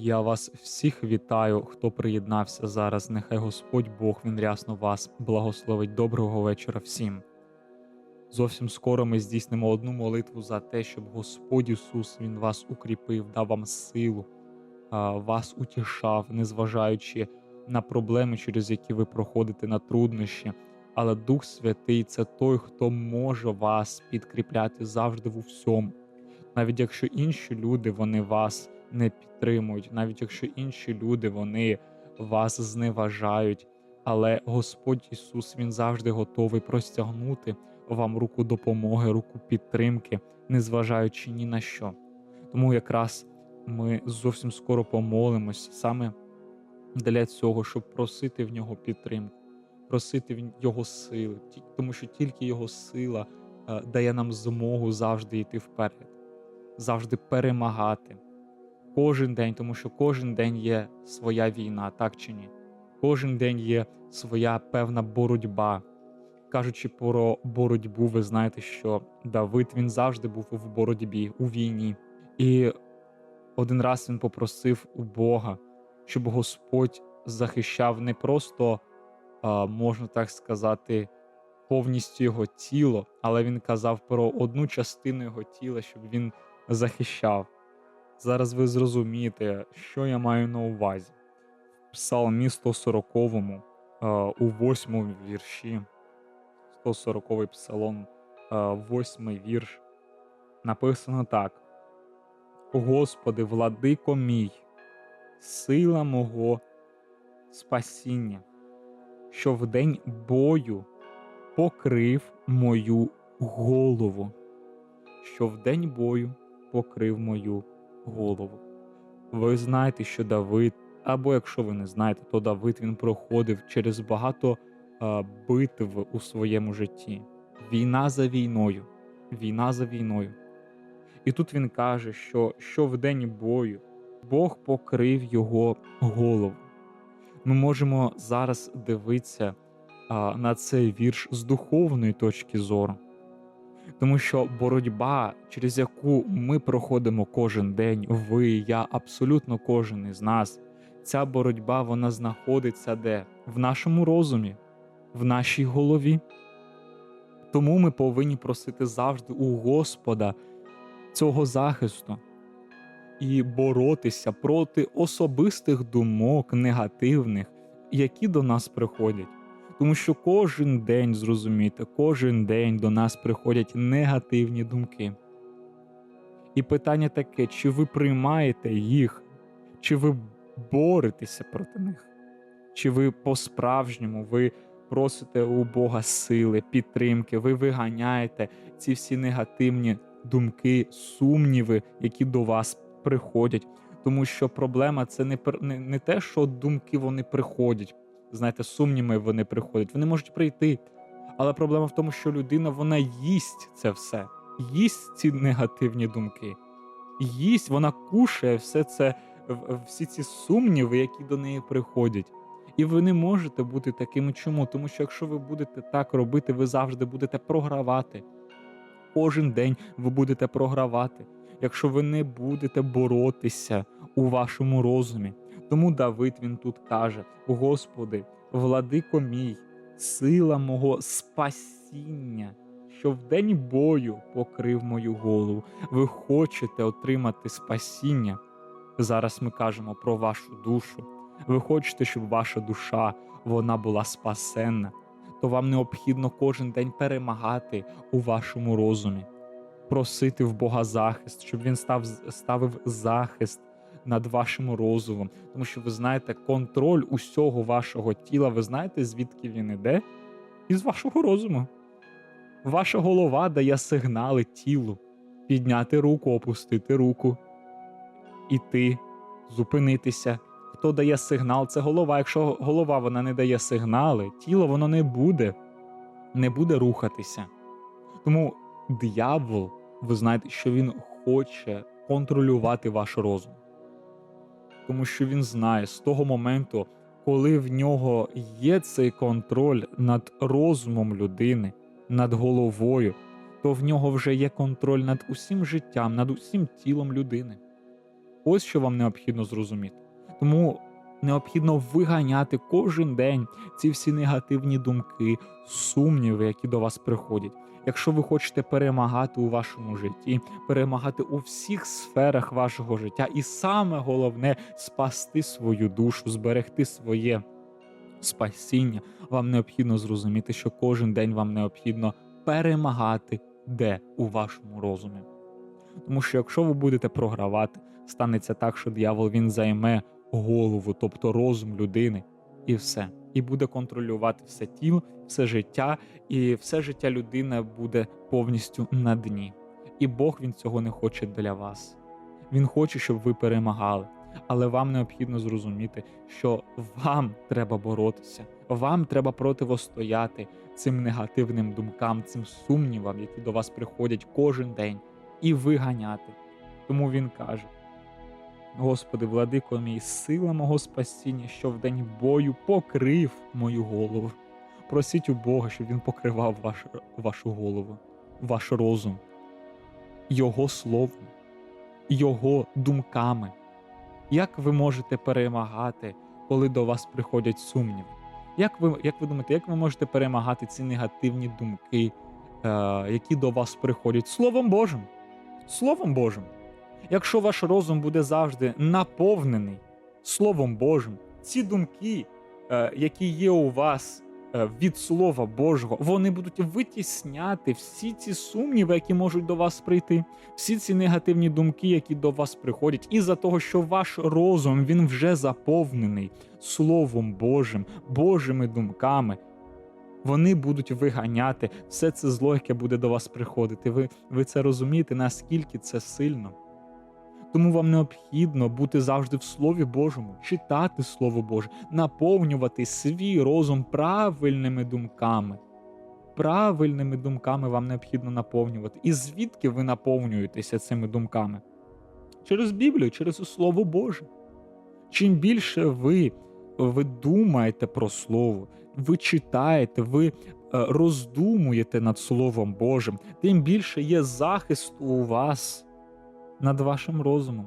Я вас всіх вітаю, хто приєднався зараз. Нехай Господь Бог він рясно вас благословить. Доброго вечора всім. Зовсім скоро ми здійснимо одну молитву за те, щоб Господь Ісус Він вас укріпив, дав вам силу, вас утішав, незважаючи на проблеми, через які ви проходите на труднощі. Але Дух Святий це той, хто може вас підкріпляти завжди в усьому. Навіть якщо інші люди вони вас не підтримують, навіть якщо інші люди вони вас зневажають, але Господь Ісус Він завжди готовий простягнути вам руку допомоги, руку підтримки, незважаючи ні на що. Тому якраз ми зовсім скоро помолимось саме для цього, щоб просити в нього підтримку, просити в його сили, тому що тільки його сила е, дає нам змогу завжди йти вперед, завжди перемагати. Кожен день, тому що кожен день є своя війна, так чи ні? Кожен день є своя певна боротьба. Кажучи про боротьбу, ви знаєте, що Давид він завжди був в боротьбі, у війні. І один раз він попросив у Бога, щоб Господь захищав не просто, можна так сказати, повністю його тіло, але він казав про одну частину його тіла, щоб він захищав. Зараз ви зрозумієте, що я маю на увазі. В Псалмі 140, е, у 8 вірші, 140 псалом, 8 вірш, написано так: Господи, владико мій, сила мого спасіння, що в день бою покрив мою голову, що в день бою покрив мою голову. Ви знаєте, що Давид, або якщо ви не знаєте, то Давид він проходив через багато а, битв у своєму житті. Війна за війною, війна за війною. І тут він каже, що, що в день бою Бог покрив його голову. Ми можемо зараз дивитися а, на цей вірш з духовної точки зору. Тому що боротьба, через яку ми проходимо кожен день, ви, я, абсолютно кожен із нас, ця боротьба вона знаходиться де? В нашому розумі, в нашій голові. Тому ми повинні просити завжди у Господа цього захисту і боротися проти особистих думок негативних, які до нас приходять. Тому що кожен день, зрозумійте, кожен день до нас приходять негативні думки. І питання таке: чи ви приймаєте їх, чи ви боретеся проти них, чи ви по-справжньому ви просите у Бога сили, підтримки, ви виганяєте ці всі негативні думки, сумніви, які до вас приходять. Тому що проблема це не, не, не те, що думки вони приходять знаєте, сумніви вони приходять. Вони можуть прийти. Але проблема в тому, що людина вона їсть це все, їсть ці негативні думки, їсть, вона кушає все це, всі ці сумніви, які до неї приходять. І ви не можете бути такими. Чому? Тому що якщо ви будете так робити, ви завжди будете програвати. Кожен день ви будете програвати, якщо ви не будете боротися у вашому розумі. Тому Давид він тут каже: Господи, владико мій, сила мого спасіння, що в день бою покрив мою голову. Ви хочете отримати спасіння. Зараз ми кажемо про вашу душу, ви хочете, щоб ваша душа вона була спасенна, то вам необхідно кожен день перемагати у вашому розумі, просити в Бога захист, щоб він став, ставив захист над вашим розумом. Тому що ви знаєте, контроль усього вашого тіла, ви знаєте, звідки він іде? Із вашого розуму. Ваша голова дає сигнали тілу підняти руку, опустити руку, іти, зупинитися. Хто дає сигнал, це голова. Якщо голова вона не дає сигнали, тіло воно не буде, не буде рухатися. Тому диявол, ви знаєте, що він хоче контролювати ваш розум. Тому що він знає з того моменту, коли в нього є цей контроль над розумом людини, над головою, то в нього вже є контроль над усім життям, над усім тілом людини. Ось що вам необхідно зрозуміти. Тому необхідно виганяти кожен день ці всі негативні думки, сумніви, які до вас приходять. Якщо ви хочете перемагати у вашому житті, перемагати у всіх сферах вашого життя, і саме головне спасти свою душу, зберегти своє спасіння, вам необхідно зрозуміти, що кожен день вам необхідно перемагати де у вашому розумі. Тому що якщо ви будете програвати, станеться так, що диявол він займе голову, тобто розум людини, і все. І буде контролювати все тіло, все життя, і все життя людини буде повністю на дні. І Бог він цього не хоче для вас. Він хоче, щоб ви перемагали. Але вам необхідно зрозуміти, що вам треба боротися, вам треба противостояти цим негативним думкам, цим сумнівам, які до вас приходять кожен день, і виганяти. Тому він каже: Господи, владико мій, сила мого спасіння, що в день бою покрив мою голову. Просіть у Бога, щоб він покривав ваш, вашу голову, ваш розум, Його словом, Його думками. Як ви можете перемагати, коли до вас приходять сумніви? Як ви, як ви думаєте, як ви можете перемагати ці негативні думки, е, які до вас приходять? Словом Божим. Словом Божим. Якщо ваш розум буде завжди наповнений Словом Божим, ці думки, е, які є у вас е, від Слова Божого, вони будуть витісняти всі ці сумніви, які можуть до вас прийти, всі ці негативні думки, які до вас приходять, із-за того, що ваш розум він вже заповнений Словом Божим, Божими думками. Вони будуть виганяти все це зло, яке буде до вас приходити. Ви, ви це розумієте, наскільки це сильно. Тому вам необхідно бути завжди в Слові Божому, читати Слово Боже, наповнювати свій розум правильними думками. Правильними думками вам необхідно наповнювати. І звідки ви наповнюєтеся цими думками? Через Біблію, через Слово Боже. Чим більше ви, ви думаєте про Слово, ви читаєте, ви е, роздумуєте над Словом Божим, тим більше є захисту у вас над вашим розумом,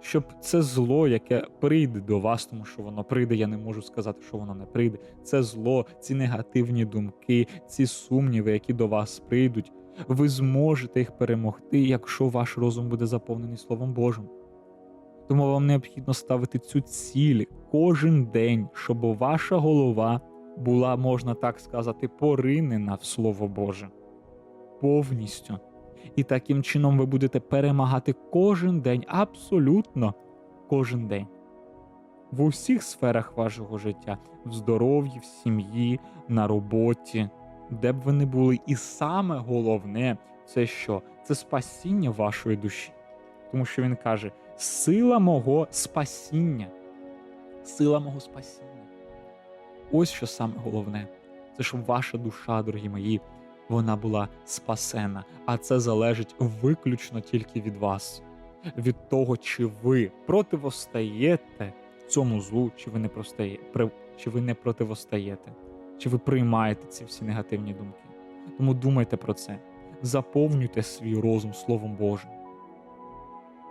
щоб це зло, яке прийде до вас, тому що воно прийде, я не можу сказати, що воно не прийде. Це зло, ці негативні думки, ці сумніви, які до вас прийдуть, ви зможете їх перемогти, якщо ваш розум буде заповнений Словом Божим. Тому вам необхідно ставити цю ціль кожен день, щоб ваша голова була, можна так сказати, поринена в Слово Боже повністю. І таким чином ви будете перемагати кожен день, абсолютно кожен день. В усіх сферах вашого життя, в здоров'ї, в сім'ї, на роботі, де б ви не були. І саме головне, це що? Це спасіння вашої душі. Тому що він каже: сила мого спасіння. Сила мого спасіння. Ось що саме головне. Це щоб ваша душа, дорогі мої, вона була спасена. А це залежить виключно тільки від вас, від того, чи ви противостаєте цьому злу, чи ви не простає, чи ви не противостаєте, чи ви приймаєте ці всі негативні думки. Тому думайте про це, заповнюйте свій розум Словом Божим.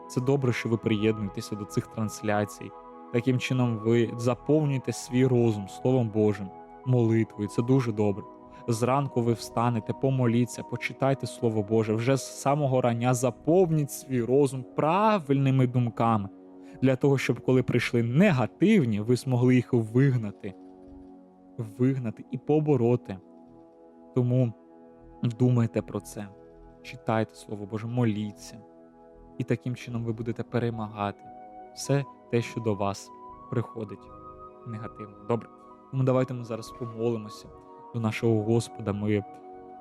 Це добре, що ви приєднуєтеся до цих трансляцій. Таким чином, ви заповнюєте свій розум Словом Божим, молитвою. Це дуже добре. Зранку ви встанете, помоліться, почитайте Слово Боже. Вже з самого рання заповніть свій розум правильними думками. для того, щоб коли прийшли негативні, ви змогли їх вигнати, вигнати і побороти. Тому думайте про це, читайте Слово Боже, моліться. І таким чином ви будете перемагати все те, що до вас приходить негативно. Добре. Тому давайте ми зараз помолимося до нашого Господа. Ми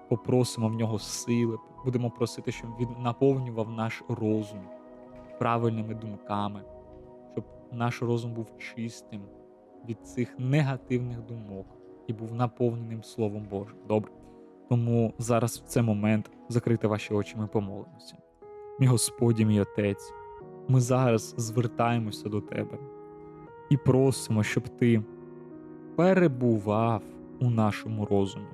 попросимо в нього сили, будемо просити, щоб він наповнював наш розум правильними думками, щоб наш розум був чистим від цих негативних думок і був наповненим Словом Божим. Добре. Тому зараз в цей момент закрити ваші очі, ми помолимося. Мій Господі, мій Отець, ми зараз звертаємося до Тебе і просимо, щоб Ти перебував у нашому розумі,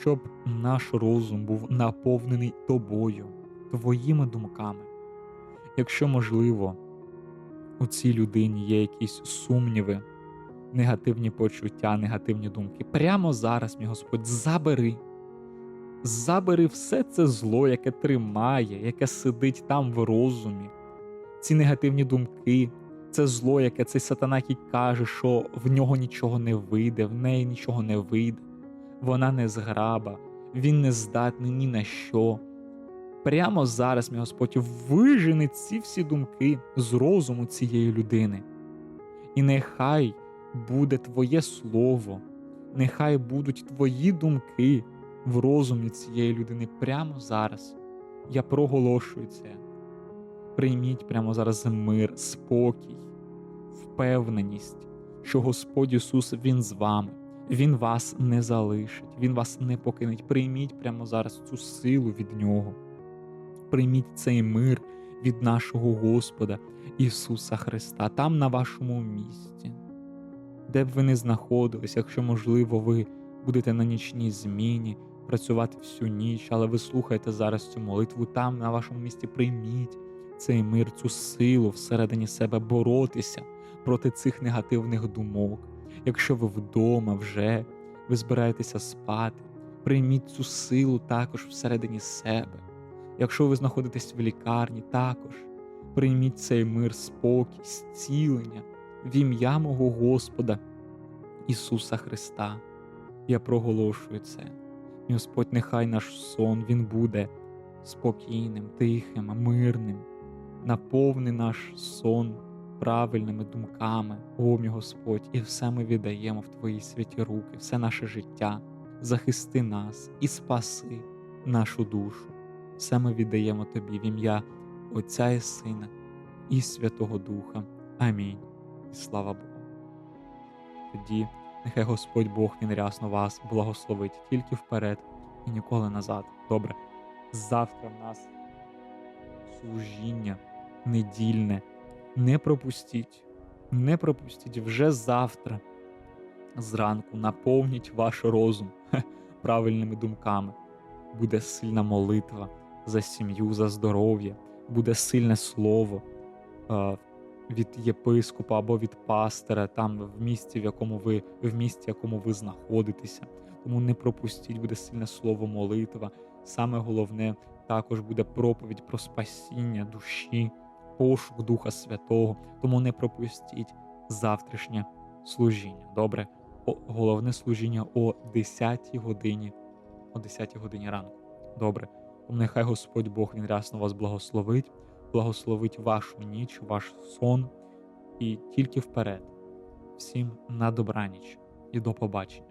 щоб наш розум був наповнений тобою, твоїми думками. Якщо можливо, у цій людині є якісь сумніви, негативні почуття, негативні думки, прямо зараз, мій Господь, забери. Забери все це зло, яке тримає, яке сидить там в розумі, ці негативні думки, це зло, яке цей сатана, який каже, що в нього нічого не вийде, в неї нічого не вийде, вона не зграба, він не здатний ні на що. Прямо зараз, мій Господь, вижени ці всі думки з розуму цієї людини. І нехай буде Твоє Слово, нехай будуть Твої думки в розумі цієї людини прямо зараз. Я проголошую це. Прийміть прямо зараз мир, спокій, впевненість, що Господь Ісус Він з вами, Він вас не залишить, Він вас не покинеть. Прийміть прямо зараз цю силу від Нього. Прийміть цей мир від нашого Господа Ісуса Христа, там на вашому місці, де б ви не знаходились, якщо, можливо, ви будете на нічній зміні, працювати всю ніч, але ви слухаєте зараз цю молитву, там на вашому місці прийміть цей мир, цю силу всередині себе боротися проти цих негативних думок. Якщо ви вдома вже ви збираєтеся спати, прийміть цю силу також всередині себе. Якщо ви знаходитесь в лікарні, також прийміть цей мир, спокій, зцілення в ім'я мого Господа Ісуса Христа. Я проголошую це. Господь, нехай наш сон він буде спокійним, тихим, мирним. Наповни наш сон правильними думками, о мій Господь, і все ми віддаємо в Твої святі руки, все наше життя. Захисти нас і спаси нашу душу. Все ми віддаємо Тобі в ім'я Отця і Сина і Святого Духа. Амінь. І слава Богу. Тоді нехай Господь Бог він рясно вас благословить тільки вперед і ніколи назад. Добре. Завтра в нас служіння недільне. Не пропустіть, не пропустіть вже завтра. Зранку наповніть ваш розум правильними думками. Буде сильна молитва за сім'ю, за здоров'я, буде сильне слово е, від єпископа або від пастора, там в місті, в якому ви в місті, в якому ви знаходитеся. Тому не пропустіть, буде сильне слово, молитва. Саме головне також буде проповідь про спасіння душі, пошук Духа Святого. Тому не пропустіть завтрашнє служіння. Добре, О, головне служіння о 10 годині, о 10 годині ранку. Добре. Тому нехай Господь Бог він рясно вас благословить, благословить вашу ніч, ваш сон і тільки вперед. Всім на добраніч і до побачення.